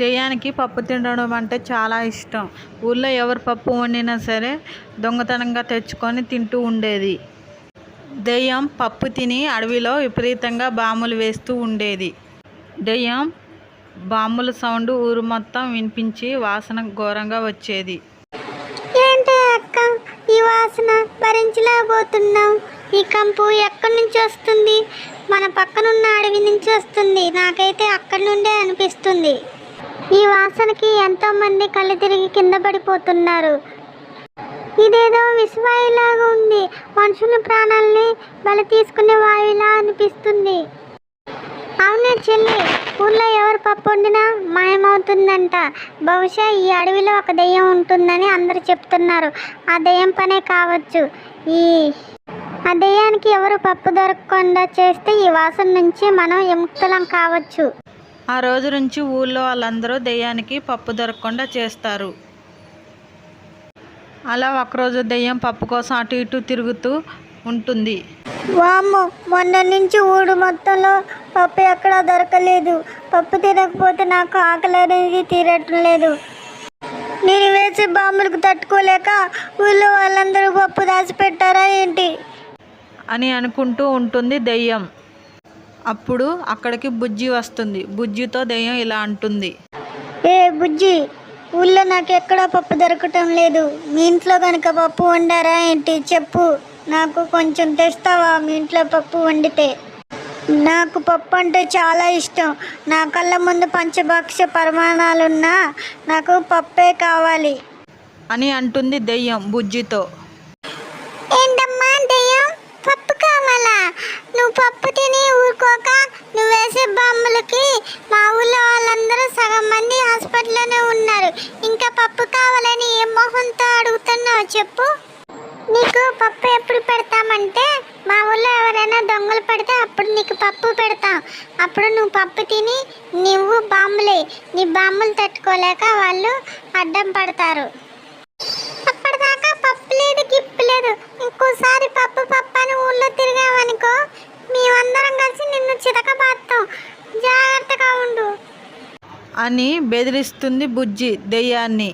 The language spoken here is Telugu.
దెయ్యానికి పప్పు తినడం అంటే చాలా ఇష్టం. ఊళ్ళో ఎవరు పప్పు వండినా సరే దొంగతనంగా తెచ్చుకొని తింటూ ఉండేది. దెయ్యం పప్పు తిని అడవిలో విపరీతంగా బాంబులు వేస్తూ ఉండేది. దెయ్యం బాంబుల సౌండ్ ఊరు మొత్తం వినిపించి వాసన ఘోరంగా వచ్చేది. ఏంటి అక్క? ఈ వాసన భరించలేకపోతున్నాం ఈ కంపు ఎక్కడి నుంచి వస్తుంది? మన పక్కనున్న అడవి నుంచి వస్తుంది. నాకైతే అక్కడి నుండే అనిపిస్తుంది. ఈ వాసనకి ఎంతో మంది కళ్ళు తిరిగి కింద పడిపోతున్నారు. ఇదేదో విషవాయులాగా ఉంది. మనుషుల ప్రాణాలని బలి తీసుకునే వాయులా అనిపిస్తుంది. అవునే చెల్లి ఊళ్ళో ఎవరు పప్పు వండినా మాయమవుతుందంట. బహుశా ఈ అడవిలో ఒక దెయ్యం ఉంటుందని అందరూ చెప్తున్నారు. ఆ దెయ్యం పనే కావచ్చు. ఈ ఆ దెయ్యానికి ఎవరు పప్పు దొరకకుండా చేస్తే ఈ వాసన నుంచి మనం విముక్తులం కావచ్చు. ఆ రోజు నుంచి ఊళ్ళో వాళ్ళందరూ దెయ్యానికి పప్పు దొరకకుండా చేస్తారు. అలా ఒకరోజు దెయ్యం పప్పు కోసం అటు ఇటు తిరుగుతూ ఉంటుంది. వామ్మో మొన్న నుంచి ఊడు మొత్తంలో పప్పు ఎక్కడా దొరకలేదు. పప్పు తినకపోతే నాకు ఆకలి అనేది తీరటం లేదు. నేను వేసే బాంబులకు తట్టుకోలేక ఊళ్ళో వాళ్ళందరూ పప్పు దాచిపెట్టారా ఏంటి? అని అనుకుంటూ ఉంటుంది దెయ్యం. అప్పుడు అక్కడికి బుజ్జి వస్తుంది. బుజ్జితో దెయ్యం ఇలా అంటుంది. ఏ బుజ్జి ఊళ్ళో నాకు ఎక్కడా పప్పు దొరకటం లేదు. మీ ఇంట్లో కనుక పప్పు వండారా ఏంటి? చెప్పు. నాకు కొంచెం తెస్తావా మీ ఇంట్లో పప్పు వండితే? నాకు పప్పు అంటే చాలా ఇష్టం. నా కళ్ళ ముందు పంచభక్ష పరిమాణాలున్నా నాకు పప్పే కావాలి. అని అంటుంది దెయ్యం బుజ్జితో ఏంటమ్మా దెయ్యం పప్పు కావాలా నువ్వు పప్పు తిని ఊరుకోక నువ్వు వేసే బాంబులకి మా ఊళ్ళో వాళ్ళందరూ సగం మంది హాస్పిటల్లోనే ఉన్నారు. ఇంకా పప్పు కావాలని ఏ మొహంతో అడుగుతున్నావు చెప్పు. నీకు పప్పు ఎప్పుడు పెడతామంటే మా ఊళ్ళో ఎవరైనా దొంగలు పడితే అప్పుడు నీకు పప్పు పెడతాం. అప్పుడు నువ్వు పప్పు తిని నువ్వు బాంబులే. నీ బాంబులు తట్టుకోలేక వాళ్ళు అడ్డం పడతారు అప్పటిదాకా పప్పు లేదు గిప్పు లేదు ఇంకోసారి పప్పు పప్పు అని ఊళ్ళో తిరిగామనుకో మేమందరం కలిసి నిన్ను చితకబాస్తాం జాగ్రత్తగా ఉండు అని బెదిరిస్తుంది బుజ్జి దెయ్యాన్ని.